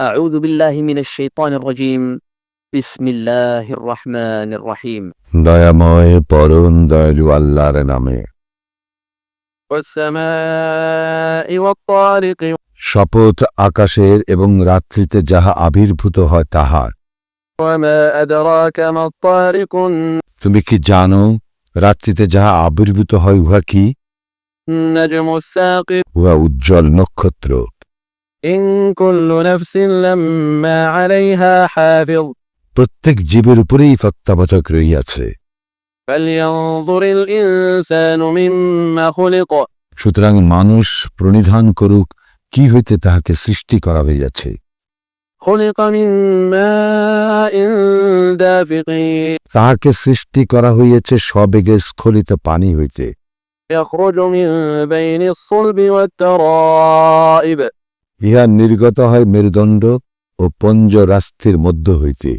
أعوذ بالله من الشيطان الرجيم بسم الله الرحمن الرحيم দয়াময় পরম দয়ালু আল্লাহর নামে والسماء والطارق শপথ আকাশের এবং রাত্রিতে যাহা আবির্ভূত হয় তাহার وما أدراك ما الطارق তুমি কি জানো রাত্রিতে যাহা আবির্ভূত হয় উহা কি النجم الثاقب উহা উজ্জ্বল নক্ষত্র প্রত্যেক জীবের উপরেই তত্ত্বাবধক রইয়াছে সুতরাং মানুষ প্রণিধান করুক কি হইতে তাহাকে সৃষ্টি করা হইয়াছে। তাহাকে সৃষ্টি করা হইয়াছে সবেগে স্খলিত পানি হইতে। يخرج من بين الصلب والترائب ইহা নির্গত হয় মেরুদণ্ড ও পঞ্জরাস্থির মধ্য হইতে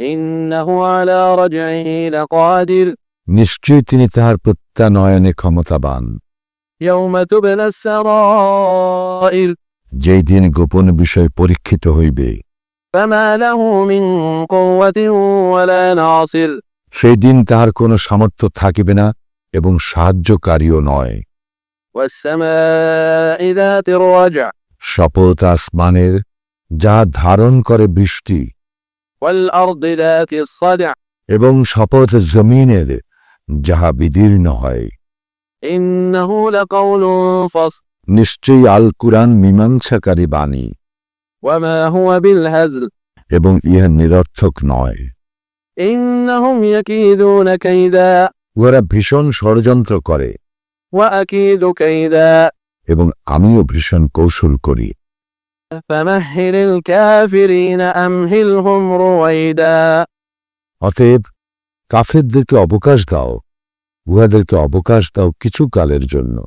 إنه على رجعه لقادر নিশ্চয়ই তিনি তাহার প্রত্যানয়নে ক্ষমতাবান يوم تبلى السرائر যেই দিন গোপন বিষয় পরীক্ষিত হইবে فما له من قوة ولا ناصر সেই দিন তাহার কোনো সামর্থ্য থাকিবে না এবং সাহায্যকারীও নয় والسماء ذات الرجع শপথ আসমানের যা ধারণ করে বৃষ্টি। এবং শপথ জমিনের যাহা বিদীর্ণ হয়। নিশ্চয়ই আল কুরান মীমাংসাকারী বাণী। এবং ইহা নিরর্থক নয়। ওরা ভীষণ ষড়যন্ত্র করে। এবং আমিও ভীষণ কৌশল করি। অতএব কাফেরদেরকে অবকাশ দাও উহাদেরকে অবকাশ দাও কিছু কালের জন্য।